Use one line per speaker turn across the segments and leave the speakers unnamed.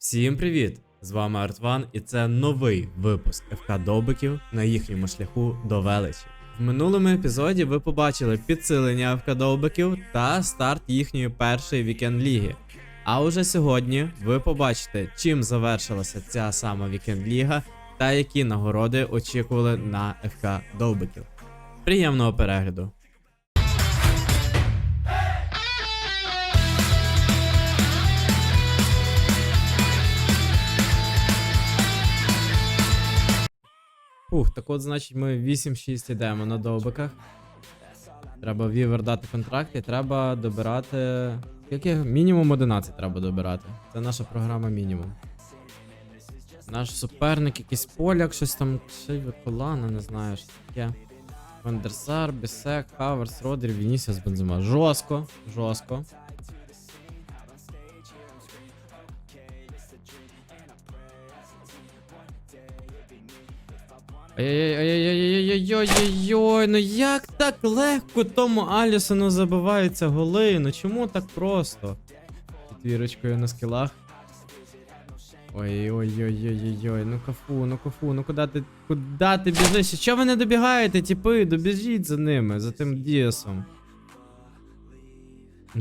Всім привіт! З вами Артван, і це новий випуск ФК Довбиків на їхньому шляху до величі. В минулому епізоді ви побачили підсилення ФК Довбиків та старт їхньої першої вікенд ліги. А уже сьогодні ви побачите, чим завершилася ця сама вікенд ліга та які нагороди очікували на ФК Довбиків. Приємного перегляду! Ух, так от, значить, ми 8-6 йдемо на довбиках. Треба вівер дати контракт і треба добирати. Скільки? Мінімум 11 треба добирати. Це наша програма мінімум. Наш суперник, якийсь поляк, щось там. Шейве Колана, не знаю, що таке. Вандерсар, Бісек, Хаверс, Родрі, Вінісіус, Бензима. Жорстко, жорстко. Ой-ой-ой-ой-ой-ой-ой-ой, ну як так легко тому Алісону забиваються голи? Ну чому так просто? Четвірочкою на скілах. Ой-ой-ой-ой-ой, ну кафу, ну кафу, ну куди ти. Куди ти біжиш? Що ви не добігаєте, тіпи? Добіжіть за ними, за тим дієсом.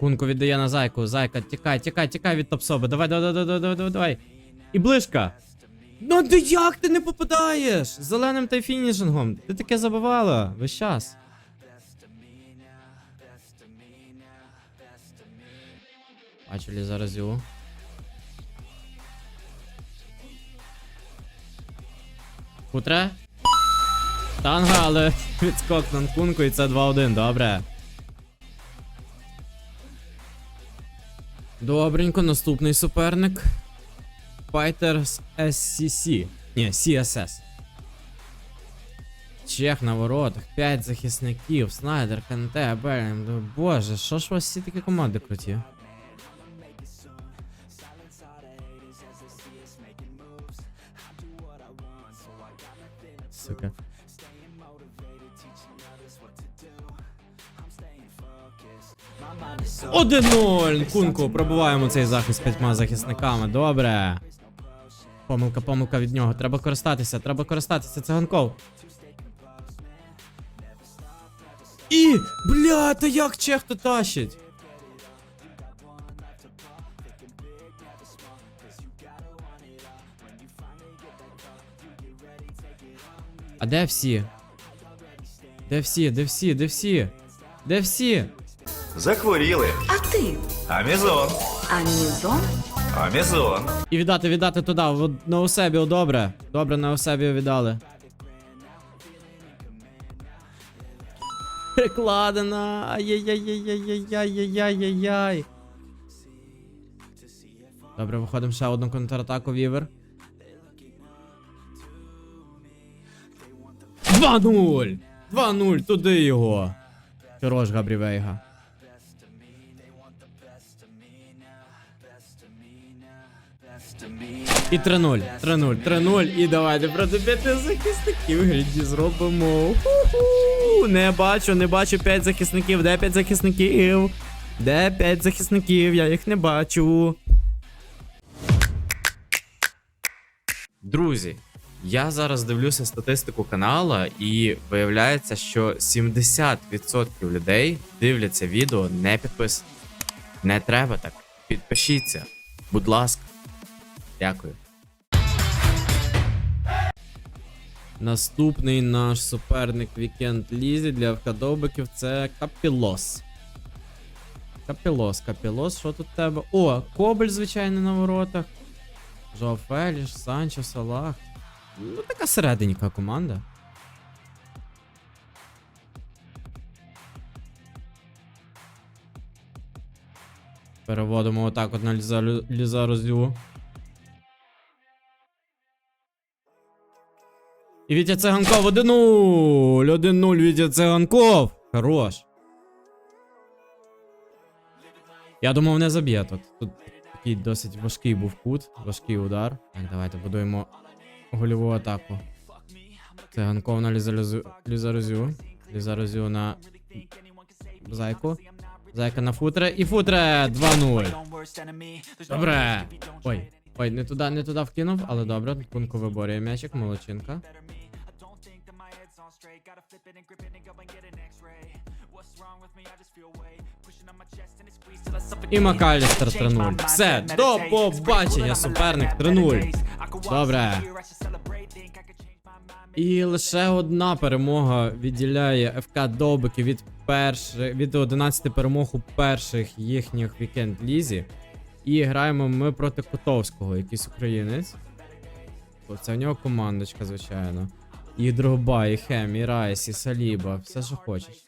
Кунку віддає на зайку. Зайка, тікай, тікай, тікай від топсоби. Давай, давай, давай, давай, давай, давай. І ближка. Ну ти як ти не попадаєш? Зеленим та фінішингом. Ти таке забивала весь час. Бачили зараз його. Хутре? Танга, але відскок на Нкунку і це 2-1, добре. Добренько, наступний суперник. Fighters SCC. Ні, CSS. Чех на воротах, 5 захисників, Снайдер, Канте, Беллінг. Ну, Боже, що ж у вас всі такі команди круті? Сука. Один 0 Кунку, пробиваємо цей захист п'ятьма захисниками. Добре. Помилка, помилка від нього. Треба користатися, треба користатися. Це Ганков. І! Бля, та як чех то тащить? А де всі? Де всі? Де всі? Де всі? Де всі?
Захворіли.
А ти?
Амізон.
Амізон?
Амізон.
І віддати, віддати туди, на Осебіо, добре. Добре, на Осебіо віддали. Перекладена. Ай-яй-яй-яй-яй-яй-яй-яй-яй. Добре, виходимо ще одну контратаку, Вівер. 2-0! 2-0, туди його. Хорош, Габрі І 3-0, 3-0, 3-0. І давайте проти п'яти захисників гріді зробимо. Ху-ху. Не бачу, не бачу 5 захисників. Де 5 захисників? Де 5 захисників? Я їх не бачу. Друзі, я зараз дивлюся статистику канала, і виявляється, що 70% людей дивляться відео не підписані. Не треба так. Підпишіться. Будь ласка. Дякую. Наступний наш суперник вікенд лізі для вкадовбиків це Капілос. Капілос, Капілос, що тут тебе? О, Кобель, звичайно, на воротах. Жоа Феліш, Санчо, Салах. Ну, така середненька команда. Переводимо отак от на Ліза, Ліза Розю. І Вітя Циганков 1-0! 1-0 Вітя Циганков! Хорош. Я думав, не заб'є тут. Тут такий досить важкий був кут, важкий удар. Так, давайте будуємо гольову атаку. Циганков на Лізарозю. Лізарозю. На Зайку. Зайка на футре. І футре 2-0. Добре. Ой, Ой, не туди, не туди вкинув, але добре. Кунку виборює м'ячик, молодчинка. І Макалістер 3-0. Все, до побачення, суперник 3-0. Добре. І лише одна перемога відділяє ФК Довбики від перших від 11 перемог у перших їхніх вікенд лізі. І граємо ми проти Котовського, якийсь українець. О, Це в нього командочка, звичайно. І Дрогба, і Хем, і Райс, і Саліба, все, що хочеш.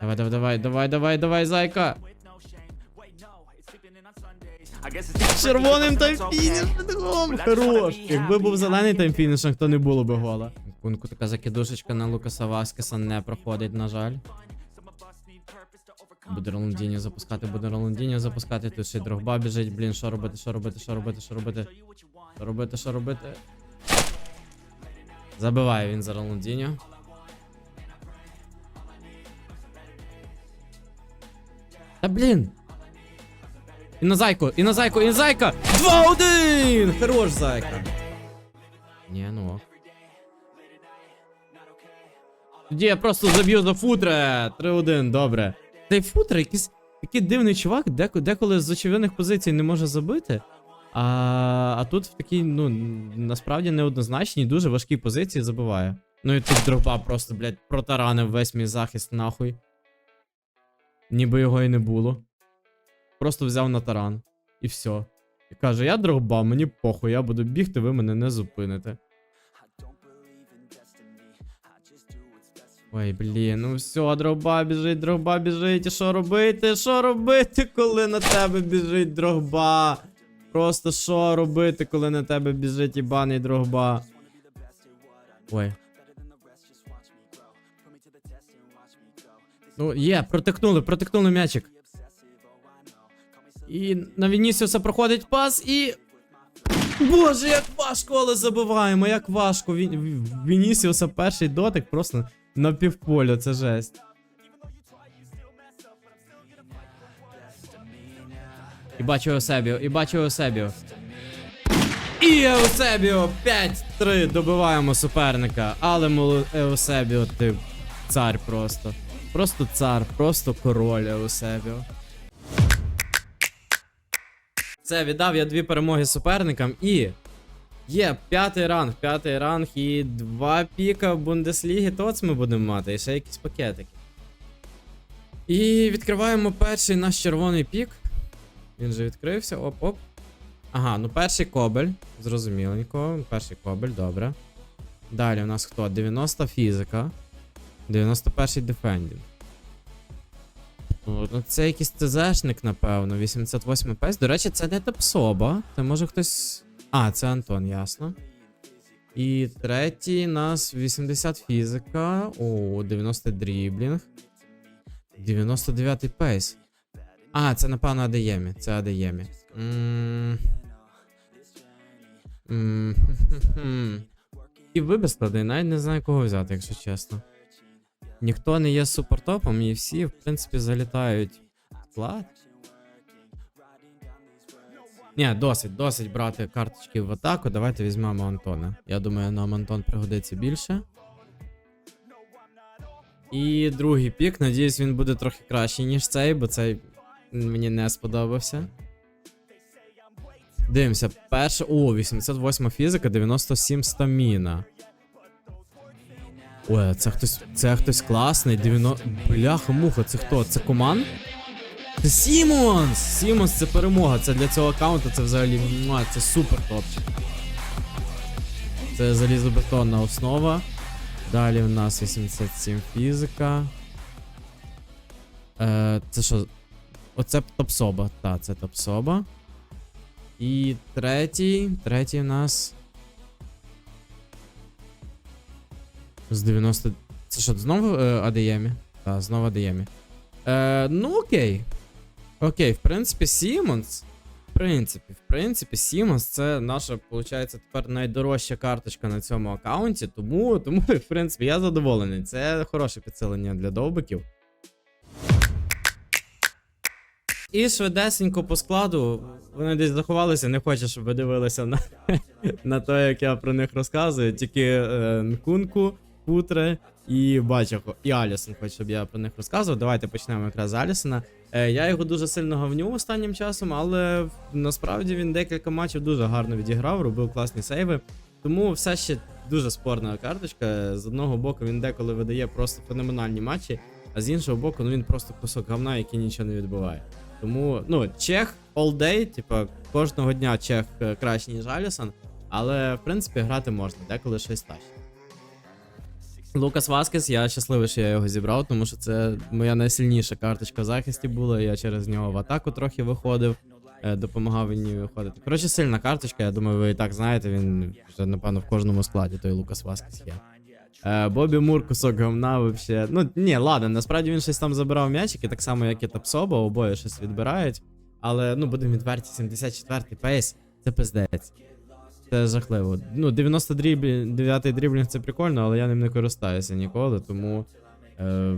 Давай, давай, давай, давай, давай, давай, зайка. Червоним таймфінішем. Хорош. Якби був зелений таймфінішем, то не було би гола. Кунку така закидушечка на Лукаса Васкеса не проходить, на жаль. Буде Роландіньо запускати, буде Роландіньо запускати. Тут ще Дрогба біжить. Блін, що робити, що робити, що робити, що робити? Що робити, що робити? Забиває він за Роландіньо. Та блін! І на зайку, і на зайку, і на зайка! 2-1! Хорош зайка. Ні, ну ок. Тоді я просто заб'ю за футре. 3-1, добре. Та й футре якийсь такий дивний чувак, деко- деколи з очевидних позицій не може забити. А, а тут в такій, ну, насправді неоднозначній, дуже важкій позиції забиває. Ну і тут дроба просто, блядь, протаранив весь мій захист нахуй. Ніби його і не було. Просто взяв на таран. І все. І каже: я дрогба, мені похуй, я буду бігти, ви мене не зупините. Ой, блін, ну все, дрогба біжить, дрогба біжить. І що робити? Що робити, коли на тебе біжить дрогба? Просто що робити, коли на тебе біжить ібаний дрогба? Ой. Ну, є, протикнули, протикнули м'ячик. І на Вінісіуса проходить пас і. Боже, як важко, але забиваємо, як важко. Вінісіуса перший дотик просто на півполя, це жесть. І бачу Еусебіо, і бачу Еусебіо. І Еусебіо 5-3 добиваємо суперника. Але моло... Еусебіо, ти цар просто. Просто цар, просто король Еусебіо. Це віддав я дві перемоги суперникам і. Є п'ятий ранг, п'ятий ранг і два піка в Бундеслігі. Тоц ми будемо мати, і ще якісь пакетики. І відкриваємо перший наш червоний пік. Він же відкрився. Оп-оп. Ага, ну перший кобель. Зрозуміленько. Перший кобель, добре. Далі у нас хто? 90 фізика. 91 дефендінг. Ну, це якийсь ТЗшник, напевно. 88 пес. До речі, це не топсоба. Це може хтось. А, це Антон, ясно. І третій нас 80 фізика. О, 90 дріблінг. 99 пейс. А, це напевно Адеємі. Це Адеємі. І вибір складний, навіть не знаю кого взяти, якщо чесно. Ніхто не є супертопом, і всі, в принципі, залітають в склад. Ні, досить, досить брати карточки в атаку. Давайте візьмемо Антона. Я думаю, нам Антон пригодиться більше. І другий пік. Надіюсь, він буде трохи кращий, ніж цей, бо цей мені не сподобався. Дивимося, перше. О, 88 фізика, 97 стаміна. Ой, це хтось. Це хтось класний. 90... Бляха муха, це хто? Це команд? Сімонс! Сімонс це перемога. Це для цього аккаунту це взагалі муа, це супер топчик. Це залізобетонна основа. Далі у нас 87 фізика. Е, це що? Оце топсоба. Так, це топсоба. І третій. Третій у нас. З 90. Це що, знову е, ADM? Так, знову ADM. Е, ну окей. Окей, в принципі, Сімонс. В принципі, в принципі, Сімонс це наша, виходить, тепер найдорожча карточка на цьому аккаунті. Тому, тому, в принципі, я задоволений. Це хороше підсилення для довбиків. І швидесенько по складу. Вони десь заховалися, не хочу, щоб ви дивилися на, на те, як я про них розказую. Тільки е, Нкунку, Путре і Бачахо, і Алісон, хоч щоб я про них розказував. Давайте почнемо якраз з Алісона. Е, я його дуже сильно говнюв останнім часом, але насправді він декілька матчів дуже гарно відіграв, робив класні сейви. Тому все ще дуже спорна карточка. З одного боку він деколи видає просто феноменальні матчі, а з іншого боку, ну він просто кусок говна, який нічого не відбиває. Тому, ну, Чех all day, типа, кожного дня Чех е, краще, ніж Алісон, але в принципі грати можна, деколи щось тащить. Лукас Васкес, я щасливий, що я його зібрав, тому що це моя найсильніша карточка в захисті була. Я через нього в атаку трохи виходив, е, допомагав їй виходити. Коротше, сильна карточка, я думаю, ви і так знаєте, він вже, напевно, в кожному складі той Лукас Васкес є. Е, Бобі Мур, кусок говна, вообще. Ну, ні, ладно, насправді він щось там забирав м'ячики, так само, як і Тапсоба, обоє щось відбирають. Але, ну, будемо відверті, 74-й пейс, це пиздець. Це жахливо. Ну, 99-й дріблінг це прикольно, але я ним не користаюся ніколи, тому. Е,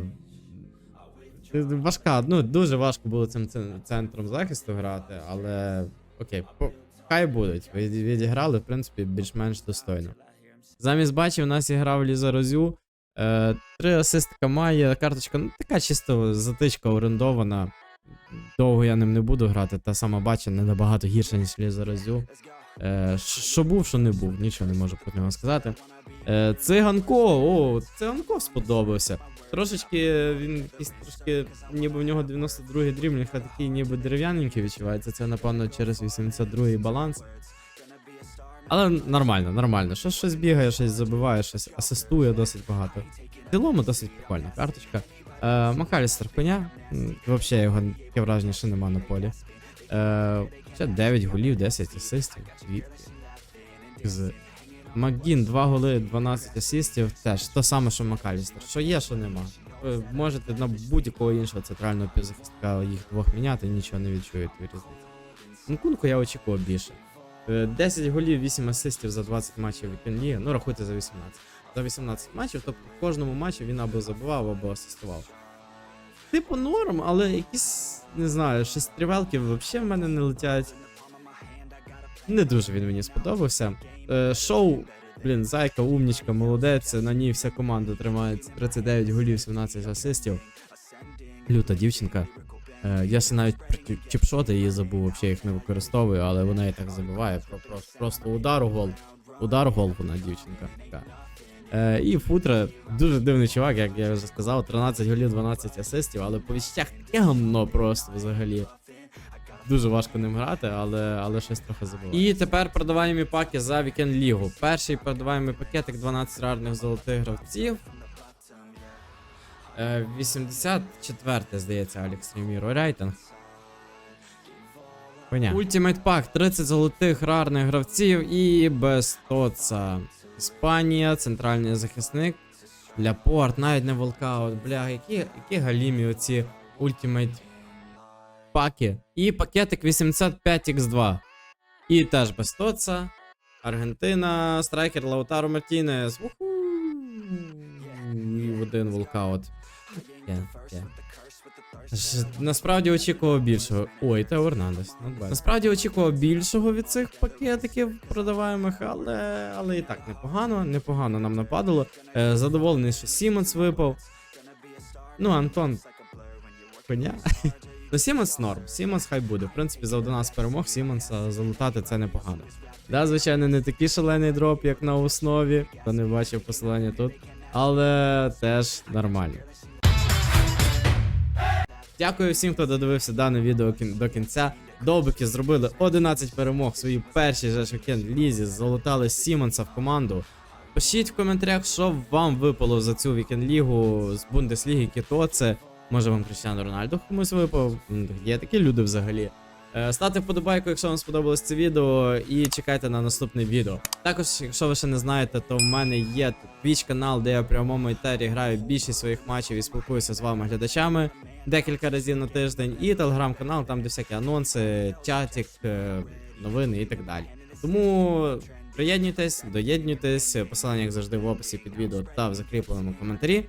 важка, ну, дуже важко було цим центром захисту грати, але окей, по, хай будуть. Від- Відіграли, в принципі, більш-менш достойно. Замість бачив, у нас іграв Ліза Розю. Е, три асистика має, карточка, ну, така чисто затичка орендована. Довго я ним не буду грати, та сама бача не набагато гірша, ніж Ліза Розю. Е, що був, що не був, нічого не можу про нього сказати. Е, циганко, о, циганко сподобався. Трошечки він якийсь трошки, ніби в нього 92-й дрібник, а такий ніби дерев'яненький відчувається. Це, напевно, через 82-й баланс. Але нормально, нормально. Щось щось бігає, щось забиває, щось асистує досить багато. В цілому досить прикольна карточка. Е, Макалістер коня. Взагалі його таке враження, що нема на полі. Е, ще 9 голів, 10 асистів. З Макгін 2 голи, 12 асистів. Теж то саме, що Макалістер. Що є, що нема. Ви можете на будь-якого іншого центрального півзахисника їх двох міняти, нічого не відчуєте різниці. Нкунку я очікував більше. Е, 10 голів, 8 асистів за 20 матчів League. Ну, рахуйте за 18. За 18 матчів, тобто в кожному матчі він або забивав, або асистував. Типу норм, але якісь, не знаю, щось стрівелки взагалі в мене не летять. Не дуже він мені сподобався. Е, шоу, блін, зайка, умнічка, молодець, на ній вся команда тримається 39 голів, 17 асистів. Люта дівчинка. Е, я ще навіть про чіпшоти її забув, взагалі їх не використовую, але вона і так забиває. Про, про, просто удар гол. Удар гол вона дівчинка. така. Е, і Футра дуже дивний чувак, як я вже сказав, 13 голів, 12 асистів, але по відчуттях таке гамно просто взагалі. Дуже важко ним грати, але, але щось трохи забуває. І тепер продаваємо паки за вікенд лігу. Перший продаваємо пакетик 12 рарних золотих гравців. Е, 84, здається, Алекс Реміро рейтинг. Понятно. Ультимейт пак 30 золотих рарних гравців і без тоца. Іспанія, центральний захисник. Ляпорт, навіть не волкаут. Бля, які, які галімі оці ультимейт паки. І пакетик 85x2. І теж без тоца. Аргентина, страйкер Лаутаро Мартінес. Уху. І один волкаут. Є, є. Ж- Насправді очікував більшого. Ой, Тео Ернандес. not bad. Насправді очікував більшого від цих пакетиків продаваємих, але, але і так непогано, непогано нам нападало. Е, задоволений, що Сімонс випав. Ну, Антон. Коня. Ну, Сімонс норм. Сімонс хай буде. В принципі, за 11 перемог Сімонса залутати це непогано. Да, звичайно, не такий шалений дроп, як на основі. Хто не бачив посилання тут. Але теж нормально. Дякую всім, хто додивився дане відео до кінця. Довбики зробили 11 перемог в своїй першій же вікенд лізі, залутали Сімонса в команду. Пишіть в коментарях, що вам випало за цю вікенд лігу з Бундесліги, Кіто це. Може вам Кріштіану Рональду комусь випав. Є такі люди взагалі. Е, Ставте вподобайку, якщо вам сподобалось це відео, і чекайте на наступне відео. Також, якщо ви ще не знаєте, то в мене є Twitch канал, де я в прямому етері граю більшість своїх матчів і спілкуюся з вами глядачами декілька разів на тиждень, і телеграм-канал, там де всякі анонси, чатик, е, новини і так далі. Тому приєднуйтесь, доєднуйтесь, посилання, як завжди, в описі під відео та в закріпленому коментарі.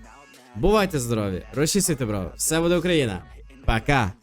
Бувайте здорові, розчистити браво, все буде Україна. Пока!